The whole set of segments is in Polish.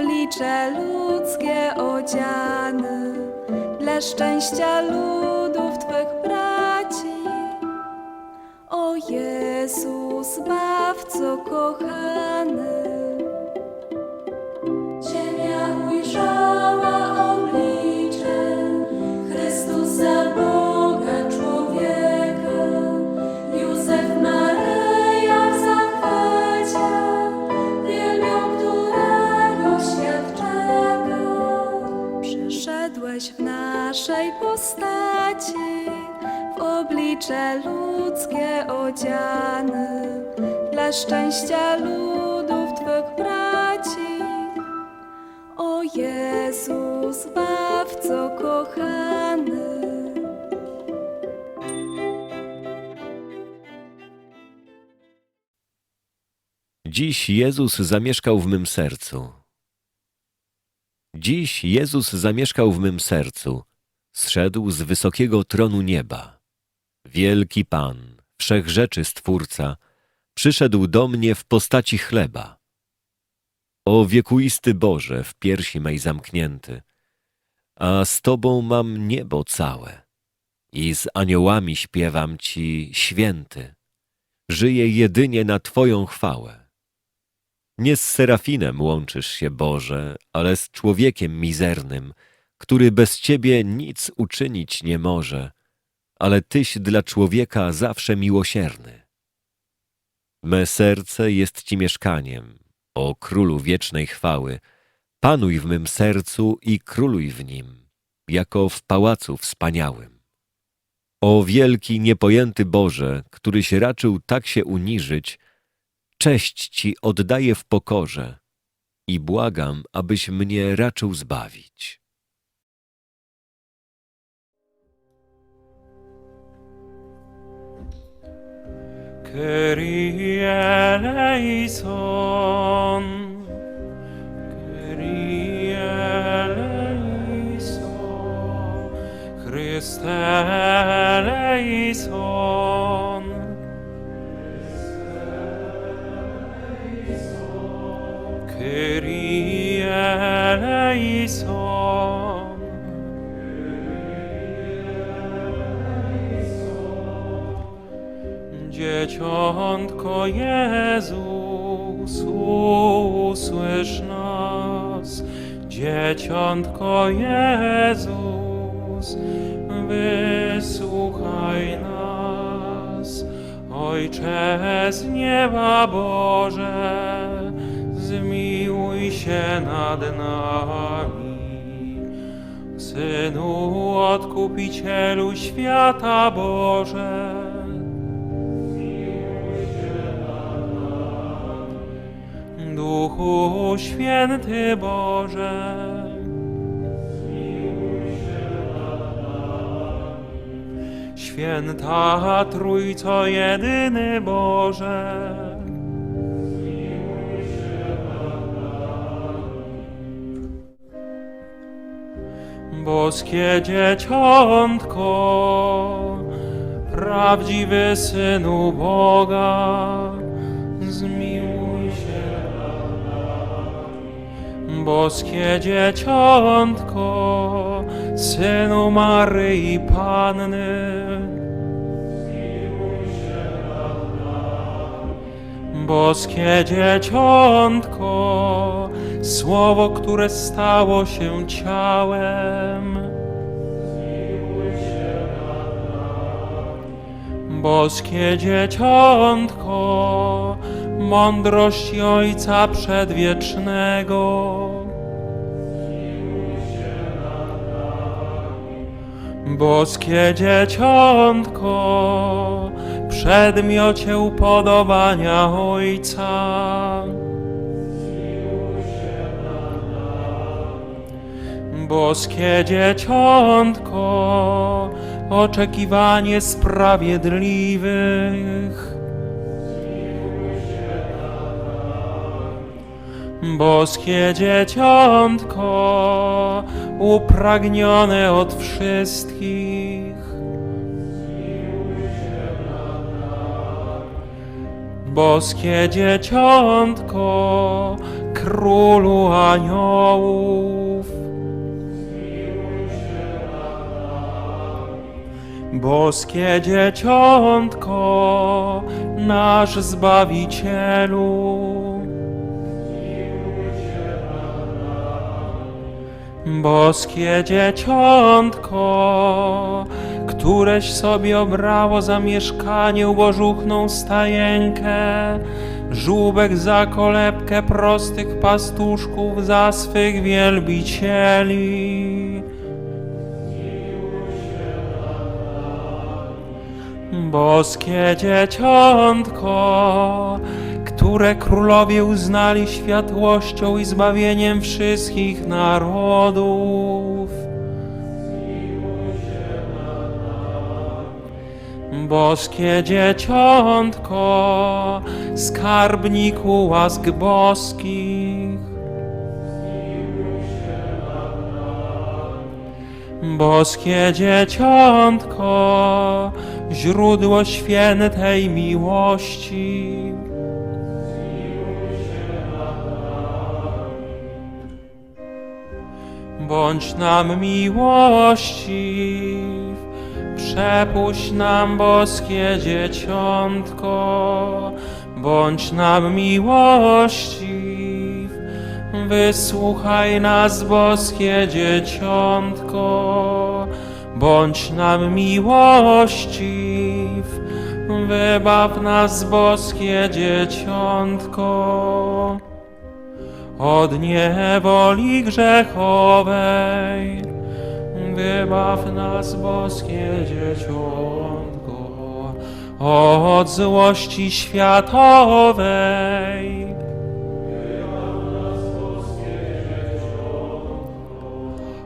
oblicze ludzkie odziany, dla szczęścia ludów Twych braci. O Jezus, Zbawco kochany. Oblicze ludzkie odziany, dla szczęścia ludów Twych braci. O Jezus, Zbawco kochany. Dziś Jezus zamieszkał w mym sercu. Dziś Jezus zamieszkał w mym sercu, zszedł z wysokiego tronu nieba. Wielki Pan, wszechrzeczy Stwórca, przyszedł do mnie w postaci chleba. O wiekuisty Boże, w piersi mej zamknięty, a z Tobą mam niebo całe i z aniołami śpiewam Ci święty. Żyję jedynie na Twoją chwałę. Nie z serafinem łączysz się, Boże, ale z człowiekiem mizernym, który bez Ciebie nic uczynić nie może, ale Tyś dla człowieka zawsze miłosierny. Me serce jest Ci mieszkaniem, o Królu wiecznej chwały. Panuj w mym sercu i króluj w nim, jako w pałacu wspaniałym. O wielki, niepojęty Boże, któryś raczył tak się uniżyć, cześć Ci oddaję w pokorze i błagam, abyś mnie raczył zbawić. Kyrie eleison się nad nami. Synu Odkupicielu świata Boże, Duchu Święty Boże, Święta Trójco Jedyny Boże, Boskie Dzieciątko, prawdziwy Synu Boga, zmiłuj się Boskie Dzieciątko, Synu Maryi Panny, Boskie Dzieciątko, Słowo, które stało się ciałem. Boskie Dzieciątko, mądrość Ojca Przedwiecznego. Boskie Dzieciątko, przedmiocie upodobania Ojca. Boskie Dzieciątko, oczekiwanie sprawiedliwych. Boskie Dzieciątko, upragnione od wszystkich. Boskie Dzieciątko, królu aniołów. Boskie dzieciątko, nasz Zbawicielu. Boskie dzieciątko, któreś sobie obrało za mieszkanie ubożuchną stajenkę, żółbek za kolebkę prostych pastuszków za swych wielbicieli. Boskie dzieciątko, które królowie uznali światłością i zbawieniem wszystkich narodów. Boskie dzieciątko, skarbniku łask boskich. Boskie dzieciątko, źródło świętej miłości. Bądź nam miłościw, przepuść nam boskie dzieciątko, bądź nam miłościw, wysłuchaj nas boskie dzieciątko, bądź nam miłościw, wybaw nas boskie dzieciątko od niewoli grzechowej. Wybaw nas, boskie dzieciątko, od złości światowej.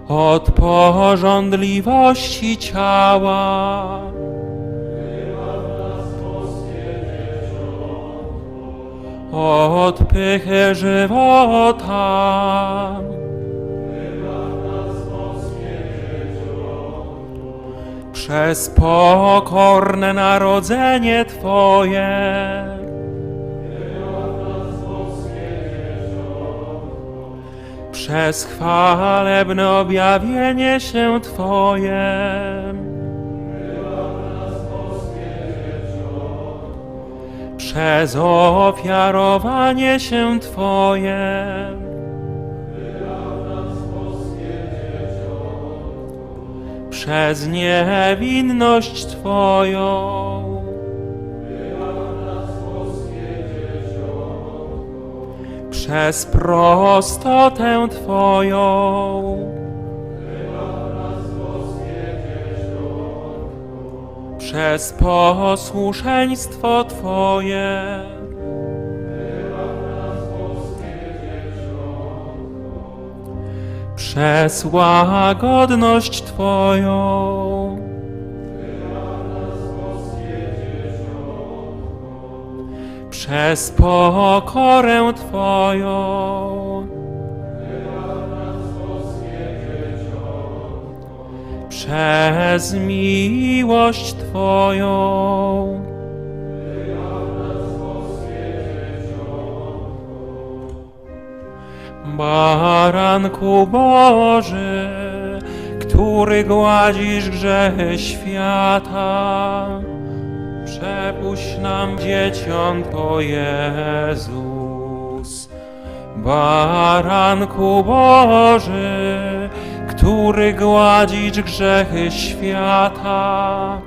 Od porządliwości ciała. od pychy żywota. Przez pokorne narodzenie Twoje. Przez chwalebne objawienie się Twoje. przez ofiarowanie się Twoje. Przez niewinność Twoją. Przez prostotę Twoją. przez posłuszeństwo Twoje. Przez łagodność Twoją. Przez pokorę Twoją. przez miłość Twoją. Baranku Boży, który gładzisz grzechy świata, przepuść nam dzieciątko Jezus. Baranku Boży, który gładzisz grzechy świata.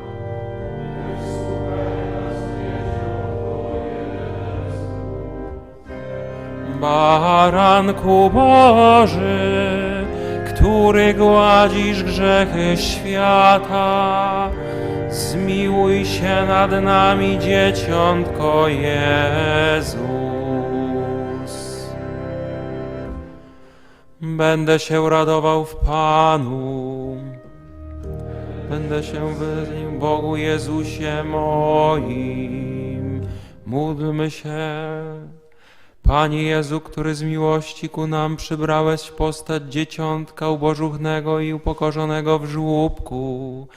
Baranku Boży, który gładzisz grzechy świata, zmiłuj się nad nami, dzieciątko Jezus. Będę się radował w Panu. Będę się wyznił Bogu Jezusie moim. Módlmy się. Panie Jezu, który z miłości ku nam przybrałeś postać dzieciątka ubożuchnego i upokorzonego w żłóbku.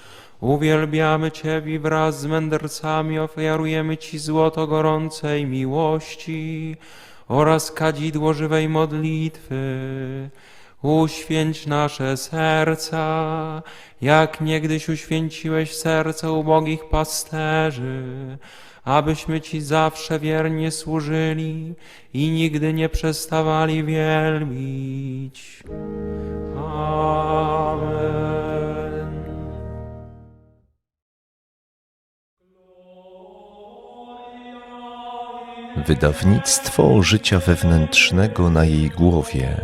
Uwielbiamy Ciebie wraz z mędrcami, ofiarujemy Ci złoto gorącej miłości. oraz kadzidło żywej modlitwy. Uświęć nasze serca, jak niegdyś uświęciłeś serca ubogich pasterzy, abyśmy Ci zawsze wiernie służyli i nigdy nie przestawali wielbić. Amen. Wydawnictwo życia wewnętrznego na jej głowie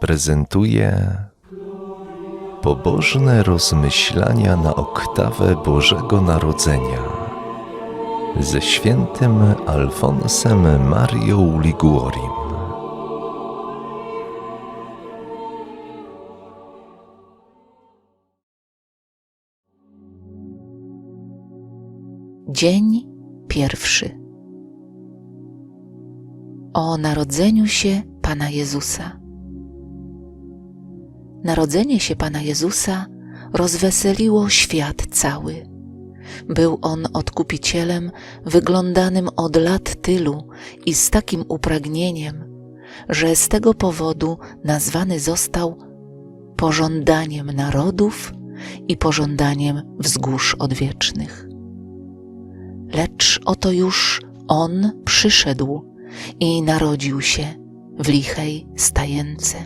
prezentuje pobożne rozmyślania na oktawę Bożego Narodzenia ze świętym Alfonsem Marią Liguorim. Dzień pierwszy. O narodzeniu się Pana Jezusa. Narodzenie się Pana Jezusa rozweseliło świat cały. Był on odkupicielem wyglądanym od lat tylu i z takim upragnieniem, że z tego powodu nazwany został pożądaniem narodów i pożądaniem wzgórz odwiecznych. Lecz oto już On przyszedł i narodził się w lichej stajence.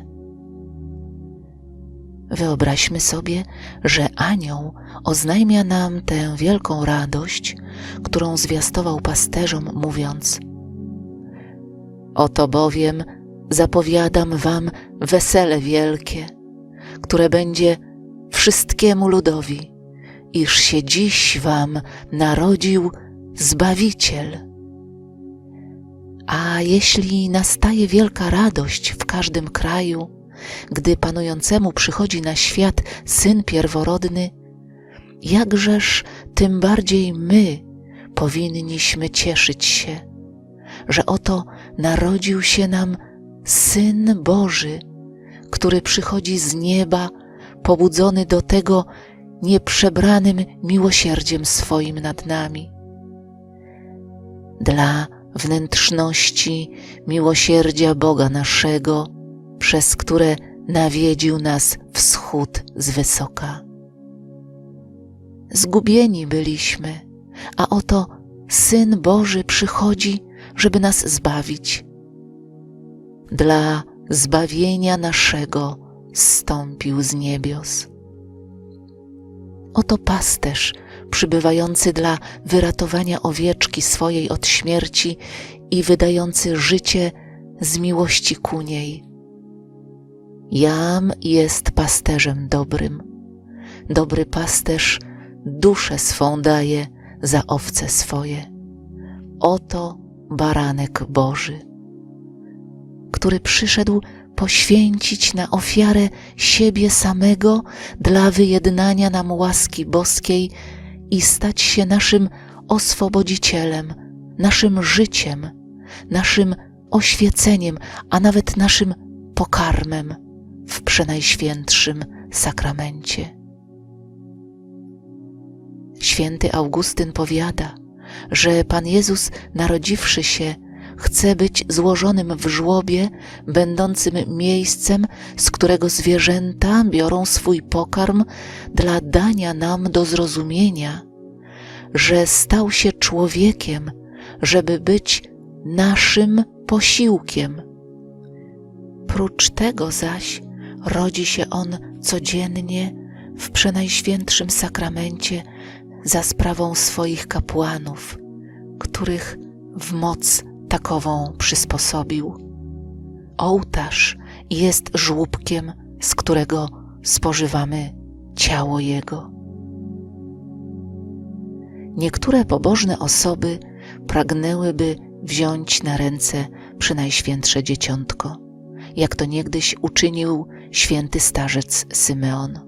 Wyobraźmy sobie, że anioł oznajmia nam tę wielką radość, którą zwiastował pasterzom, mówiąc: Oto bowiem zapowiadam wam wesele wielkie, które będzie wszystkiemu ludowi, iż się dziś wam narodził Zbawiciel. A jeśli nastaje wielka radość w każdym kraju, gdy panującemu przychodzi na świat syn pierworodny, jakżeż tym bardziej my powinniśmy cieszyć się, że oto narodził się nam Syn Boży, który przychodzi z nieba, pobudzony do tego nieprzebranym miłosierdziem swoim nad nami. Dla wnętrzności miłosierdzia Boga naszego, przez które nawiedził nas wschód z wysoka. Zgubieni byliśmy, a oto Syn Boży przychodzi, żeby nas zbawić. Dla zbawienia naszego zstąpił z niebios. Oto pasterz przybywający dla wyratowania owieczki swojej od śmierci i wydający życie z miłości ku niej. Jam jest pasterzem dobrym. Dobry pasterz duszę swą daje za owce swoje. Oto baranek Boży, który przyszedł poświęcić na ofiarę siebie samego dla wyjednania nam łaski boskiej i stać się naszym oswobodzicielem, naszym życiem, naszym oświeceniem, a nawet naszym pokarmem w przenajświętszym sakramencie. Święty Augustyn powiada, że Pan Jezus, narodziwszy się, chce być złożonym w żłobie, będącym miejscem, z którego zwierzęta biorą swój pokarm dla dania nam do zrozumienia, że stał się człowiekiem, żeby być naszym posiłkiem. Prócz tego zaś rodzi się on codziennie w przenajświętszym sakramencie za sprawą swoich kapłanów, których w moc takową przysposobił. Ołtarz jest żłóbkiem, z którego spożywamy ciało Jego. Niektóre pobożne osoby pragnęłyby wziąć na ręce przynajświętsze dzieciątko, jak to niegdyś uczynił święty starzec Symeon.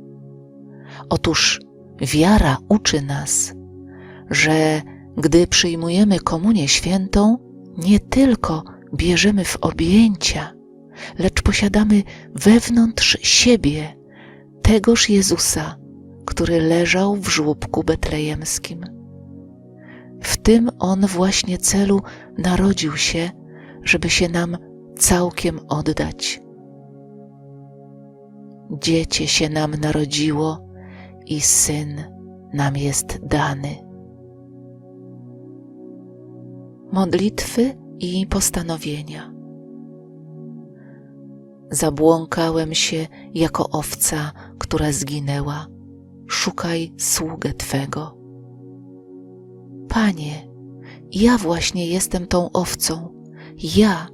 Otóż wiara uczy nas, że gdy przyjmujemy komunię świętą, nie tylko bierzemy w objęcia, lecz posiadamy wewnątrz siebie tegoż Jezusa, który leżał w żłóbku betlejemskim. W tym on właśnie celu narodził się, żeby się nam całkiem oddać. Dziecię się nam narodziło i syn nam jest dany. Modlitwy i postanowienia. Zabłąkałem się jako owca, która zginęła. Szukaj sługę Twego. Panie, ja właśnie jestem tą owcą, ja,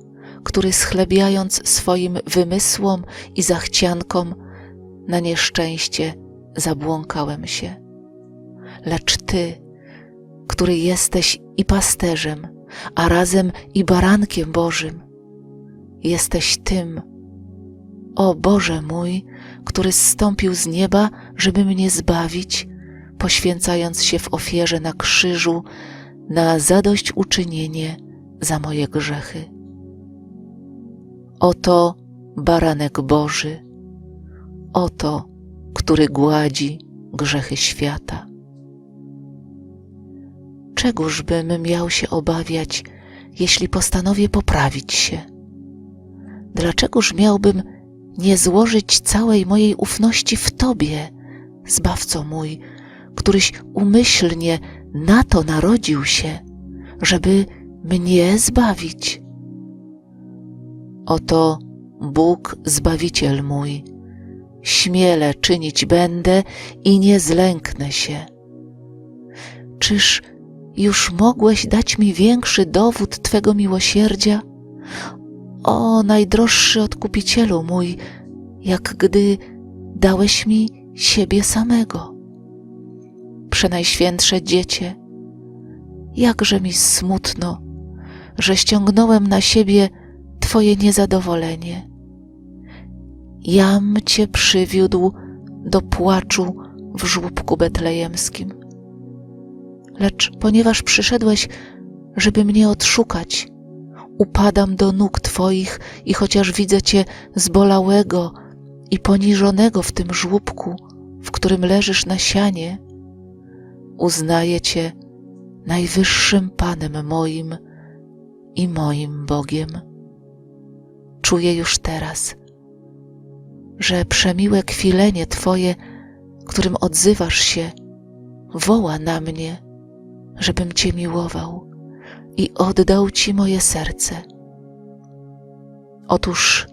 który schlebiając swoim wymysłom i zachciankom na nieszczęście zabłąkałem się. Lecz Ty, który jesteś i pasterzem, a razem i barankiem Bożym, jesteś tym, o Boże mój, który zstąpił z nieba, żeby mnie zbawić, poświęcając się w ofierze na krzyżu na zadośćuczynienie za moje grzechy. Oto baranek Boży, oto, który gładzi grzechy świata. Czegóż bym miał się obawiać, jeśli postanowię poprawić się? Dlaczegoż miałbym nie złożyć całej mojej ufności w Tobie, Zbawco mój, któryś umyślnie na to narodził się, żeby mnie zbawić. Oto Bóg Zbawiciel mój, śmiele czynić będę i nie zlęknę się. Czyż już mogłeś dać mi większy dowód Twego miłosierdzia? O najdroższy odkupicielu mój, jak gdy dałeś mi siebie samego. Przenajświętsze dziecię, jakże mi smutno, że ściągnąłem na siebie Twoje niezadowolenie. Jam Cię przywiódł do płaczu w żłóbku betlejemskim. Lecz ponieważ przyszedłeś, żeby mnie odszukać, upadam do nóg Twoich i chociaż widzę Cię zbolałego i poniżonego w tym żłóbku, w którym leżysz na sianie, uznaję Cię najwyższym Panem moim i moim Bogiem. Czuję już teraz, że przemiłe kwilenie Twoje, którym odzywasz się, woła na mnie, żebym Cię miłował i oddał Ci moje serce. Otóż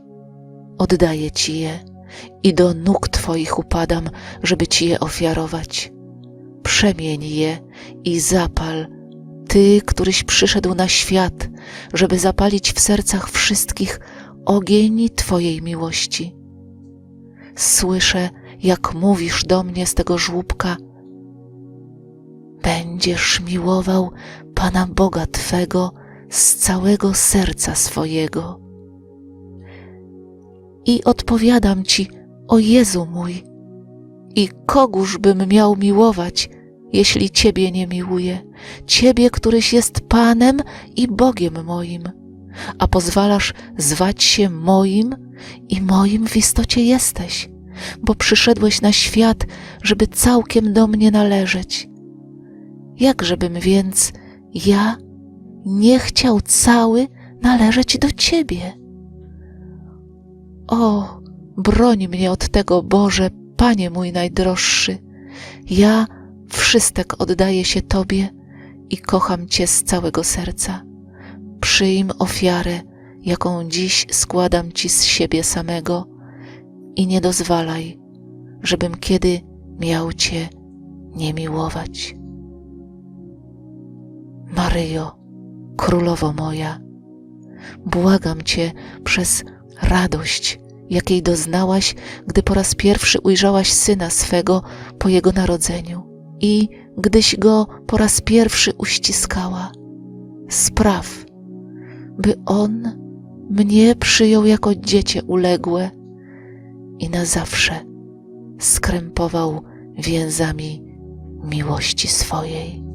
oddaję Ci je i do nóg Twoich upadam, żeby Ci je ofiarować. Przemień je i zapal, Ty, któryś przyszedł na świat, żeby zapalić w sercach wszystkich ogień Twojej miłości. Słyszę, jak mówisz do mnie z tego żłóbka, będziesz miłował Pana Boga Twego z całego serca swojego. I odpowiadam Ci, o Jezu mój, i kogóż bym miał miłować, jeśli Ciebie nie miłuję, Ciebie, któryś jest Panem i Bogiem moim, a pozwalasz zwać się moim i moim w istocie jesteś, bo przyszedłeś na świat, żeby całkiem do mnie należeć. Jakżebym więc ja nie chciał cały należeć do Ciebie? O, broń mnie od tego, Boże, Panie mój najdroższy. Ja wszystek oddaję się Tobie i kocham Cię z całego serca. Przyjm ofiarę, jaką dziś składam Ci z siebie samego i nie dozwalaj, żebym kiedy miał Cię nie miłować. Maryjo, królowo moja, błagam Cię przez radość, jakiej doznałaś, gdy po raz pierwszy ujrzałaś syna swego po jego narodzeniu i gdyś go po raz pierwszy uściskała. Spraw, by on mnie przyjął jako dziecię uległe i na zawsze skrępował więzami miłości swojej.